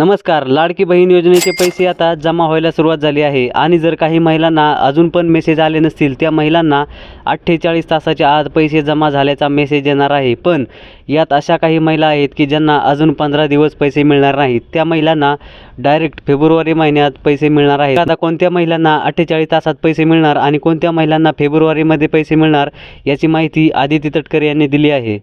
नमस्कार लाडकी बहीण योजनेचे पैसे आता जमा व्हायला सुरुवात झाली आहे. आणि जर काही महिलांना अजून पण मेसेज आले नसतील त्या महिलांना अठ्ठेचाळीस तासाच्या आत पैसे जमा झाल्याचा मेसेज येणार आहे. पण यात अशा काही महिला आहेत की ज्यांना अजून पंधरा दिवस पैसे मिळणार नाहीत. त्या महिलांना डायरेक्ट फेब्रुवारी महिन्यात पैसे मिळणार आहेत. आता कोणत्या महिलांना अठ्ठेचाळीस तासात पैसे मिळणार आणि कोणत्या महिलांना फेब्रुवारीमध्ये पैसे मिळणार याची माहिती आदिती तटकरे यांनी दिली आहे.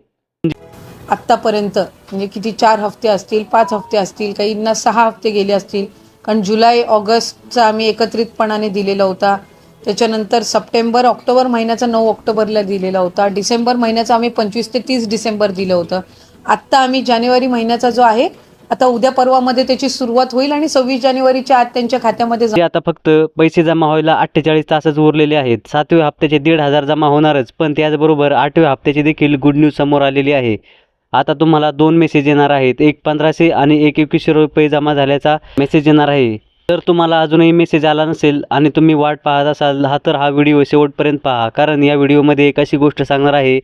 आत्तापर्यंत म्हणजे किती चार हफ्ते असतील पाच हफ्ते असतील काहींना सहा हफ्ते गेले असतील. कारण जुलै ऑगस्टचा आम्ही एकत्रितपणाने दिलेला होता. त्याच्यानंतर सप्टेंबर ऑक्टोबर महिन्याचा नऊ ऑक्टोबरला दिलेला होता. डिसेंबर महिन्याचा आम्ही पंचवीस ते तीस डिसेंबर दिलं होतं. आत्ता आम्ही जानेवारी महिन्याचा जो आहे आता उद्या पर्वामध्ये त्याची सुरुवात होईल आणि सव्वीस जानेवारीच्या आत त्यांच्या खात्यामध्ये आता फक्त पैसे जमा व्हायला अठ्ठेचाळीस तासच उरलेले आहेत. सातव्या हप्त्याचे दीड हजार जमा होणारच पण त्याचबरोबर आठव्या हप्त्याची देखील गुड न्यूज समोर आलेली आहे. आता तुम्हाला दोन मेसेज येणार आहेत. एक पंधराशे आणि एक एकवीसशे रुपये जमा झाल्याचा मेसेज येणार आहे. जर तुम्हाला अजूनही मेसेज आला नसेल आणि तुम्ही वाट पाहत असाल हा तर हा व्हिडिओ शेवटपर्यंत पहा. कारण या व्हिडिओमध्ये एक अशी गोष्ट सांगणार आहे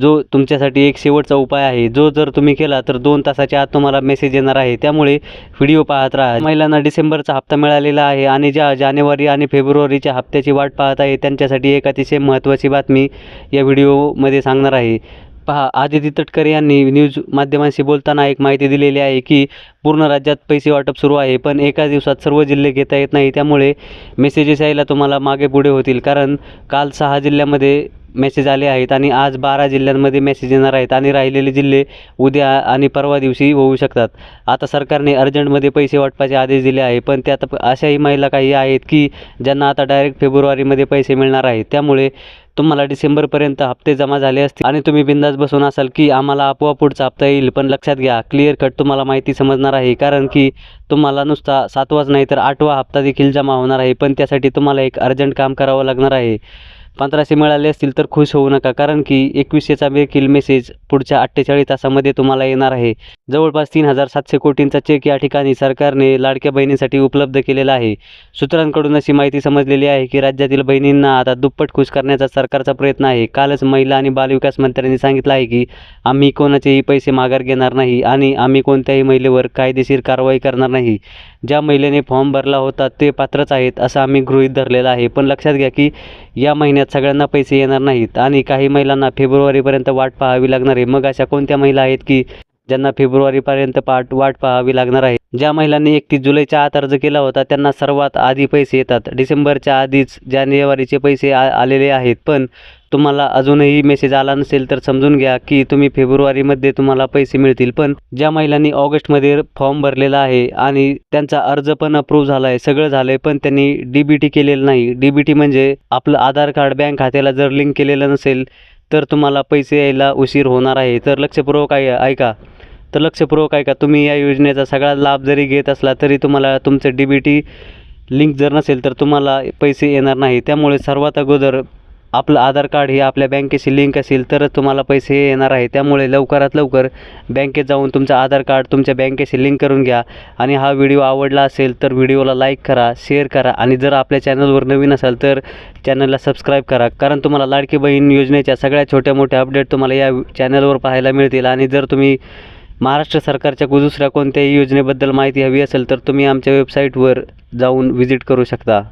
जो तुमच्यासाठी एक शेवटचा उपाय आहे. जो जर तुम्ही केला तर दोन तासाच्या आत तुम्हाला मेसेज येणार आहे. त्यामुळे व्हिडिओ पाहत राहा. महिलांना डिसेंबरचा हप्ता मिळालेला आहे आणि ज्या जानेवारी आणि फेब्रुवारीच्या हप्त्याची वाट पाहत आहे त्यांच्यासाठी एक अतिशय महत्त्वाची बातमी या व्हिडिओमध्ये सांगणार आहे. पहा आदिती तटकरे यांनी न्यूज माध्यमांशी बोलताना एक माहिती दिलेली आहे की पूर्ण राज्यात पैसे वाटप सुरू आहे पण एका दिवसात सर्व जिल्हे घेता येत नाही. त्यामुळे मेसेजेस यायला तुम्हाला मागे पुढे होतील. कारण काल सहा जिल्ह्यामध्ये मेसेज आले आहेत आणि आज बारा जिल्ह्यांमध्ये मेसेज येणार आहेत आणि राहिलेले जिल्हे उद्या आणि परवा दिवशी होऊ शकतात. आता सरकारने अर्जंटमध्ये पैसे वाटपाचे आदेश दिले आहे पण त्यात अशाही महिला काही आहेत की ज्यांना आता डायरेक्ट फेब्रुवारीमध्ये पैसे मिळणार आहेत. त्यामुळे तुम्हाला डिसेंबरपर्यंत हप्ते जमा झाले असतील आणि तुम्ही बिंदास बसून असाल की आम्हाला आपोआप पुढचा हप्ता येईल पण लक्षात घ्या क्लिअर कट तुम्हाला माहिती समजणार आहे कारण की तुम्हाला नुसता सातवाच नाही तर आठवा हप्ता देखील जमा होणार आहे पण त्यासाठी तुम्हाला एक अर्जंट काम करावं लागणार आहे. पंधराशे मिळाले असतील तर खुश होऊ नका कारण की एकवीसशेचा देखील मेसेज पुढच्या अठ्ठेचाळीस तासामध्ये तुम्हाला येणार आहे. जवळपास तीन हजार सातशे कोटींचा चेक या ठिकाणी सरकारने लाडक्या बहिणींसाठी उपलब्ध केलेला आहे. सूत्रांकडून अशी माहिती समजलेली आहे की राज्यातील बहिणींना आता दुप्पट खुश करण्याचा सरकारचा प्रयत्न आहे. कालच महिला आणि बालविकास मंत्र्यांनी सांगितलं आहे की आम्ही कोणाचेही पैसे माघार घेणार नाही आणि आम्ही कोणत्याही महिलेवर कायदेशीर कारवाई करणार नाही. ज्या महिलेने फॉर्म भरला होता ते पात्रच आहेत असं आम्ही गृहीत धरलेलं आहे. पण लक्षात घ्या की या महिन्यात सगळ्यांना पैसे येणार नाहीत आणि काही महिलांना फेब्रुवारीपर्यंत वाट पाहावी लागणार आहे. मग अशा कोणत्या महिला आहेत की ज्यांना फेब्रुवारीपर्यंत पाठ वाट पाहावी लागणार आहे. ज्या महिलांनी एकतीस जुलैच्या आत अर्ज केला होता त्यांना सर्वात आधी पैसे येतात. डिसेंबरच्या आधीच जानेवारीचे पैसे आ आलेले आहेत. पण तुम्हाला अजूनही मेसेज आला नसेल तर समजून घ्या की तुम्ही फेब्रुवारीमध्ये तुम्हाला पैसे मिळतील. पण ज्या महिलांनी ऑगस्टमध्ये फॉर्म भरलेला आहे आणि त्यांचा अर्ज पण अप्रूव्ह झाला आहे सगळं झालं आहे पण त्यांनी डी बी टी केलेलं नाही. डी बी टी म्हणजे आपलं आधार कार्ड बँक खात्याला जर लिंक केलेलं नसेल तर तुम्हाला पैसे यायला उशीर होणार आहे. तर लक्षपूर्वक ऐ ऐका. तर लक्षपूर्वक ऐका तुम्ही या योजनेचा सगळा लाभ जरी घेत असला तरी तुम्हाला तुमचं डी बी टी लिंक जर नसेल तर तुम्हाला पैसे येणार नाही. त्यामुळे सर्वात अगोदर आपलं आधार कार्ड हे आपल्या बँकेशी लिंक असेल तरच तुम्हाला पैसे येणार आहे. त्यामुळे लवकरात लवकर बँकेत जाऊन तुमचं आधार कार्ड तुमच्या बँकेशी लिंक करून घ्या. आणि हा व्हिडिओ आवडला असेल तर व्हिडिओला लाईक करा शेअर करा. आणि जर आपल्या चॅनलवर नवीन असाल तर चॅनलला सबस्क्राईब करा. कारण तुम्हाला लाडकी बहीण योजनेच्या सगळ्या छोट्या मोठ्या अपडेट तुम्हाला या चॅनलवर पाहायला मिळतील. आणि जर तुम्ही महाराष्ट्र सरकारच्या दुसऱ्या कोणत्याही योजनेबद्दल माहिती हवी असेल तर तुम्ही आमच्या वेबसाईटवर जाऊन व्हिजिट करू शकता.